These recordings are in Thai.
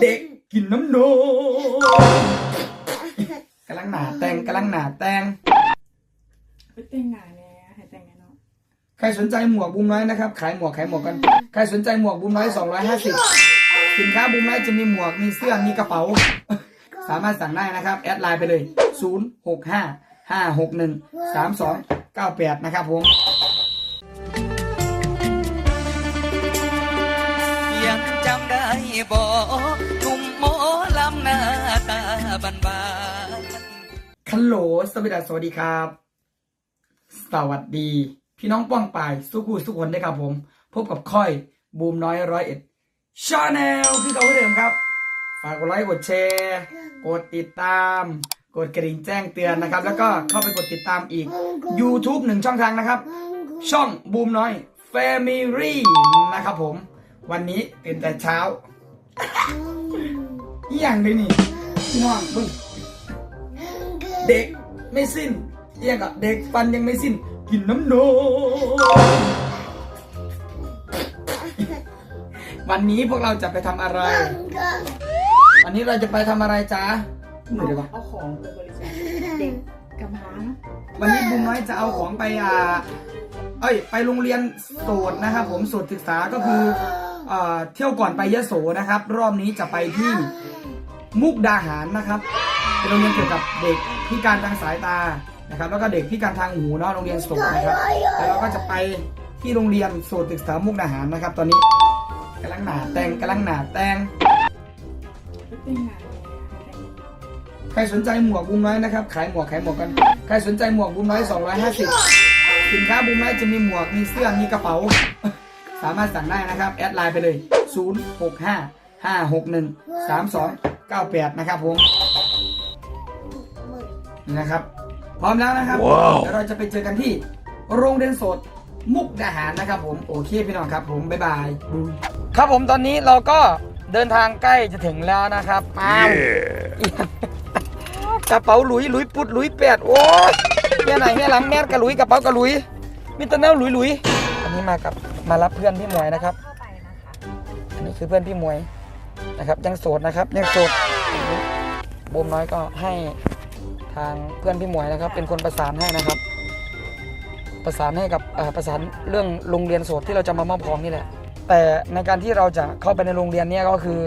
เด็กกินน้ำนมกำลังหนาแตงกำลังหนาแตงไปแต่งหน้าแน่ให้แต่งแน่เนาะใครสนใจหมวกบูมน้อยนะครับ ขายหมวกขายหมวกกัน ใครสนใจหมวกบูมน้อย250สินค้าบูมน้อยจะมีหมวกมีเสื้อมีกระเป๋า สามารถสั่งได้นะครับ แอดไลน์ไปเลย 065 561 3298 นะครับผม บ่หนุ่มหมอลำหน้าตาบันบานคัลโหลสวัสดีสวัสดีครับ สวัสดี พี่น้องป้องปายสุขุสุขคนด้วยครับผม พบกับค่อยบูมน้อยร้อยเอ็ดชาแนลคือเก่าเดิมครับ ฝากกดไลค์กดแชร์ กดติดตาม กดกระดิ่งแจ้งเตือนนะครับ แล้วก็เข้าไปกดติดตามอีก YouTube หนึ่งช่องทางนะครับ ช่องบูมน้อย Family นะครับผม วันนี้ตื่นแต่เช้า อหย่างเลยนี่พี่น้องเบึ้งเด็กไม่สิ้นเรียกอะเด็กฟันยังไม่สิ้น กินน้ำนมวันนี้พวกเราจะไปทำอะไร วันนี้เราจะไปทำอะไรจ๊ะมือเดี๋ยวก่อนเอาของไปบริจาคเด็กกำพร้าวันนี้บุญน้อยจะเอาของไปอ่า เอ้ย ไปโรงเรียนโสดนะครับผมโสดศึกษาก็คือ เที่ยวก่อนไปยะโสนะครับ รอบนี้จะไปที่มุกดาหารนะครับเป็นโรงเรียนเกี่ยวกับเด็กพิการทางสายตานะครับ แล้วก็เด็กพิการทางหูเนาะโรงเรียนโสดนะครับแล้วเราก็จะไปที่โรงเรียนโสดศึกษามุกดาหารนะครับ ตอนนี้กำลังหนาแตงกำลังหนาแตงใครสนใจหมวกบูมน้อยนะครับ ขายหมวกขายหมวกกันใครสนใจหมวกบูมน้อย250สินค้าบูมน้อยจะมีหมวกมีเสื้อมีกระเป๋า สามารถสั่งได้นะครับ แอดไลน์ไปเลย 065 561 3298 นะครับผมนี่นะครับ พร้อมแล้วนะครับเดี๋ยวเราจะไปเจอกันที่โรงเรียนโสดมุกดาหารนะครับผมโอเคพี่น้องครับผม บ๊ายบายบุยครับผมตอนนี้เราก็เดินทางใกล้จะถึงแล้วนะครับอ้าวกระเป๋าหลุยหลุยปุดหลุยแปดโอ้ยเฮียไหนเฮียหลังแมสกระหลุยกระเป๋ากระหลุยมิตรแนวหลุยหลุยอันนี้มากับ มารับเพื่อนพี่หมวยนะครับอันนี้คือเพื่อนพี่หมวยนะครับ ยังโสดนะครับยังโสดบูมน้อยก็ให้ทางเพื่อนพี่หมวยนะครับ เป็นคนประสานให้นะครับ ประสานให้กับประสานเรื่องโรงเรียนโสดที่เราจะมามอบของนี่แหละ แต่ในการที่เราจะเข้าไปในโรงเรียนเนี่ยก็คือ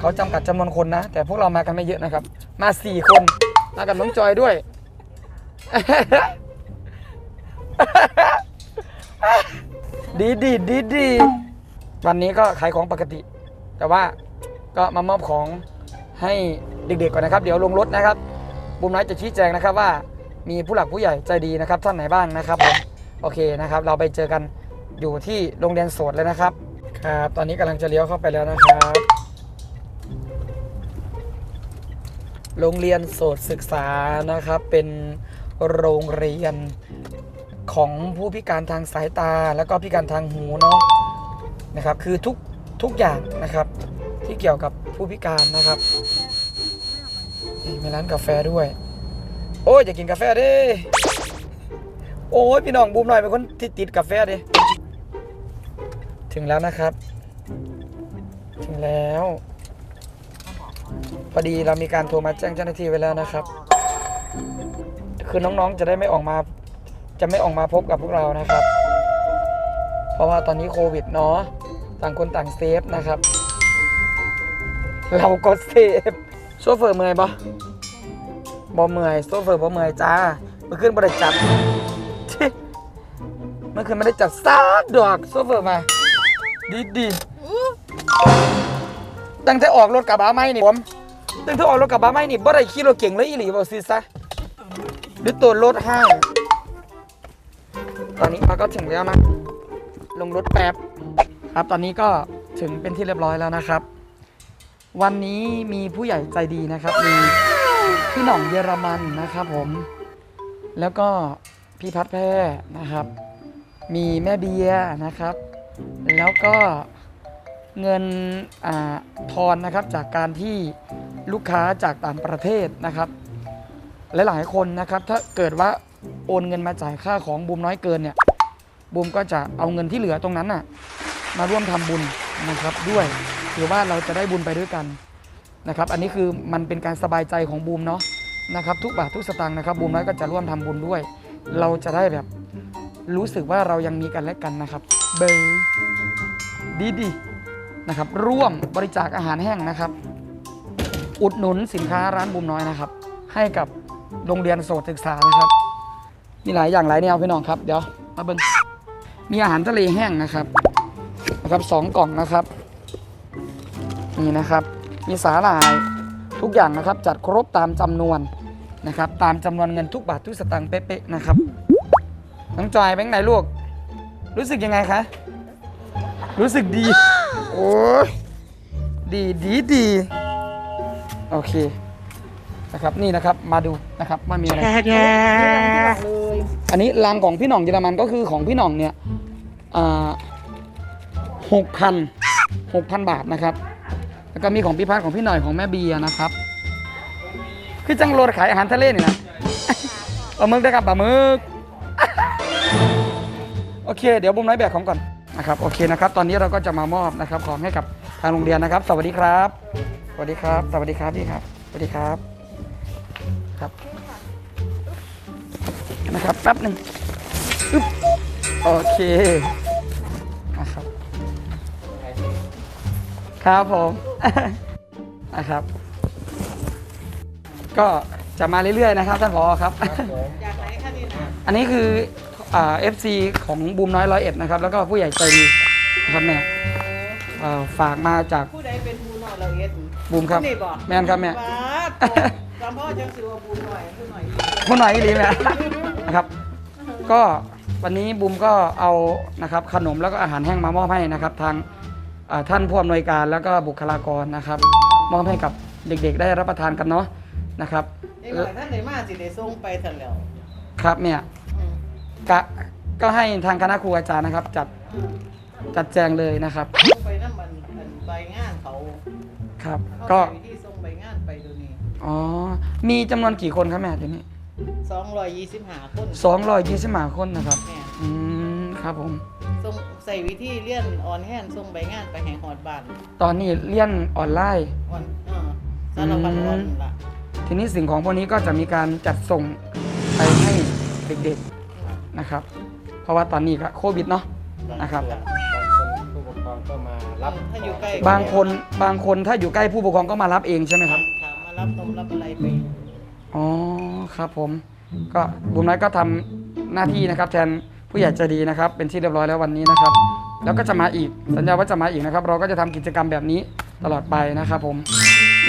เขาจำกัดจำนวนคนนะ แต่พวกเรามากันไม่เยอะนะครับ มาสี่คนมากับน้องจอยด้วย ดีดีดีดีวันนี้ก็ขายของปกติ แต่ว่าก็มามอบของให้เด็กๆก่อนนะครับ เดี๋ยวลงรถนะครับบุมน้อยจะชี้แจงนะครับว่ามีผู้หลักผู้ใหญ่ใจดีนะครับ ท่านไหนบ้างนะครับผมโอเคนะครับ เราไปเจอกันอยู่ที่โรงเรียนโสดเลยนะครับครับตอนนี้กำลังจะเลี้ยวเข้าไปแล้วนะครับ โรงเรียนโสดศึกษานะครับเป็นโรงเรียน ของผู้พิการทางสายตาแล้วก็พิการทางหูเนาะนะครับ คือทุกทุกอย่างนะครับ ที่เกี่ยวกับผู้พิการนะครับนี่มีร้านกาแฟด้วย โอ้ยอยากกินกาแฟดิโอ้ยพี่น้องบูมหน่อยเป็นคนที่ติดกาแฟดิถึงแล้วนะครับ ถึงแล้ว พอดีเรามีการโทรมาแจ้งเจ้าหน้าที่ไว้แล้วนะครับ คือน้องๆจะได้ไม่ออกมา จะไม่ออกมาพบกับพวกเรานะครับ เพราะว่าตอนนี้โควิดเนาะต่างคนต่างเซฟนะครับ เราก็เซฟโซเฟอร์เมื่อยปะบ่เมื่อยโซเฟอร์บ่เมื่อยจ้าเมื่อคืนบ่ได้จัดเมื่อคืนไม่ได้จัดซากดอกโซเฟอร์มา ดีดีตั้งแต่ออกรถกระบะไม่นี่ผมตั้งแต่ออกรถกระบะไม่นี่บ่ได้ขี่รถเก่งเลยอีหลีบ่ซื้อซะหรือตัวรถห้ ตอนนี้เราก็ถึงแล้วนะ ลงรถแป๊บครับ ตอนนี้ก็ถึงเป็นที่เรียบร้อยแล้วนะครับ วันนี้มีผู้ใหญ่ใจดีนะครับ มีพี่หน่องเยอรมันนะครับผม แล้วก็พี่พัดแพร่นะครับ มีแม่เบียนะครับ แล้วก็เงินอาทอนนะครับจากการที่ลูกค้าจากต่างประเทศนะครับ หลายๆคนนะครับ ถ้าเกิดว่า โอนเงินมาจ่ายค่าของบูมน้อยเกินเนี่ยบูมก็จะเอาเงินที่เหลือตรงนั้นน่ะมาร่วมทำบุญนะครับด้วยถือว่าเราจะได้บุญไปด้วยกันนะครับ อันนี้คือมันเป็นการสบายใจของบูมเนาะนะครับ ทุกบาททุกสตางค์นะครับบูมน้อยก็จะร่วมทำบุญด้วย เราจะได้แบบรู้สึกว่าเรายังมีกันและกันนะครับ เบยดีดีนะครับ ร่วมบริจาคอาหารแห้งนะครับ อุดหนุนสินค้าร้านบูมน้อยนะครับ ให้กับโรงเรียนโสตศึกษานะครับ มีหลายอย่างหลายแนวพี่น้องครับเดี๋ยวมาเบิ้งมีอาหารทะเลแห้งนะครับนะครับสองกล่องนะครับนี่นะครับ มีสาหร่ายทุกอย่างนะครับ จัดครบตามจำนวนนะครับ ตามจำนวนเงินทุกบาททุกสตางค์เป๊ะๆนะครับน้องจอยเป็นไงลูก รู้สึกยังไงคะรู้สึกดีโอ้ยดีดีดีโอเค นะครับนี่นะครับมาดูนะครับว่ามีอะไรอันนี้รังของพี่หน่องเยอรมันก็คือของพี่หน่องเนี่ยหกพันหกพันบาทนะครับ แล้วก็มีของพี่พัดของพี่หน่อยของแม่เบียร์นะครับ คือจังโรดขายอาหารทะเลนี่นะปลาหมึกได้ครับปลาหมึกโอเค เดี๋ยวบุ้มน้อยแบกของก่อนนะครับโอเคนะครับ ตอนนี้เราก็จะมามอบนะครับ ของให้กับทางโรงเรียนนะครับ สวัสดีครับ สวัสดีครับ สวัสดีครับพี่ครับ สวัสดีครับ ครับนะครับแป๊บหนึ่งอึ๊บโอเคนะครับครับผมนะครับ ก็จะมาเรื่อยๆนะครับท่านผอครับจากไหนคะนี่นะอันนี้คืออ่า FC ของบูมน้อยร้อยเอ็ดนะครับ แล้วก็ผู้ใหญ่ใจดีนะครับแม่เอ่อฝากมาจากผู้ใดเป็นผู้น้อยเราเอ็ดบูมครับนี่บอกแม่นครับแม่บาดจำพ่อจังสิว่าผู้น้อยผู้น้อยผู้หน่อยดีไหมนะครับ ก็วันนี้บูมก็เอานะครับขนมแล้วก็อาหารแห้งมามอบให้นะครับ ทางอ่าท่านผู้อำนวยการแล้วก็บุคลากรนะครับ มอบให้กับเด็กๆ ได้รับประทานกันเนาะนะครับเด็กหน่อยท่านไหนมาสิได้ส่งไปทันแล้วครับเนี่ยอืมกะก็ให้ทางคณะครูอาจารย์นะครับ จัดอืมจัดแจงเลยนะครับส่งไปนั่นมันมันใบงานเขาครับเขาก็ใช้วิธีส่งใบงานไปดูนี่ อ๋อ มีจำนวนกี่คนครับแม่เดี๋ยวนี้สองร้อยยี่สิบห้าคนสองร้อยยี่สิบห้าคนนะครับ แม่อืม ครับผม ส่งใส่วิธีเลี่ยนออนแฮนส่งใบงานไปให้ฮอดบ้านตอนนี้เรียนออนไลน์ ออนเออสารพัดออนล่ะทีนี้สิ่งของพวกนี้ก็จะมีการจัดส่งไปให้เด็กๆนะครับ เพราะว่าตอนนี้ก็โควิดเนาะ นะครับ บางคนผู้ปกครองก็มารับถ้าอยู่ใกล้บางคนบางคนถ้าอยู่ใกล้ผู้ปกครองก็มารับเองใช่ไหมครับถามมา รับนมรับอะไรไปอ๋อครับผม ก็บุญน้อยก็ทำหน้าที่นะครับ แทนผู้ใหญ่ใจดีนะครับ เป็นที่เรียบร้อยแล้ววันนี้นะครับ แล้วก็จะมาอีกสัญญาว่าจะมาอีกนะครับ เราก็จะทำกิจกรรมแบบนี้ตลอดไปนะครับผม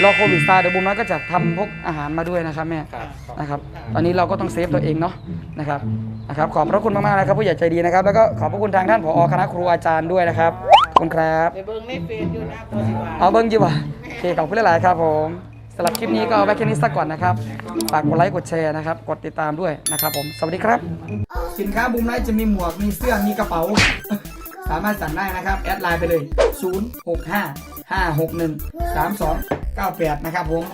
รอโควิดซาเดี๋ยวบุญน้อยก็จะทำพวกอาหารมาด้วยนะครับแม่ครับนะครับ ตอนนี้เราก็ต้องเซฟตัวเองเนาะนะครับนะครับ ขอบพระคุณมากๆนะครับ ผู้ใหญ่ใจดีนะครับ แล้วก็ขอบพระคุณทางท่านผอคณะครูอาจารย์ด้วยนะครับขอบคุณครับไปเบิ่งในเฟซอยู่นะพอสิว่าเอาเบิ้งจีว่ะโอเคขอบคุณหลายๆครับผม สำหรับคลิปนี้ก็เอาไว้แค่นี้สักก่อนนะครับ ฝากกดไลค์กดแชร์นะครับ กดติดตามด้วยนะครับผม สวัสดีครับ สินค้าบูมไลท์จะมีหมวก มีเสื้อ มีกระเป๋า สามารถสั่งได้นะครับ แอดไลน์ไปเลย 0 6 5 5 6 1 3 2 9 8 นะครับผม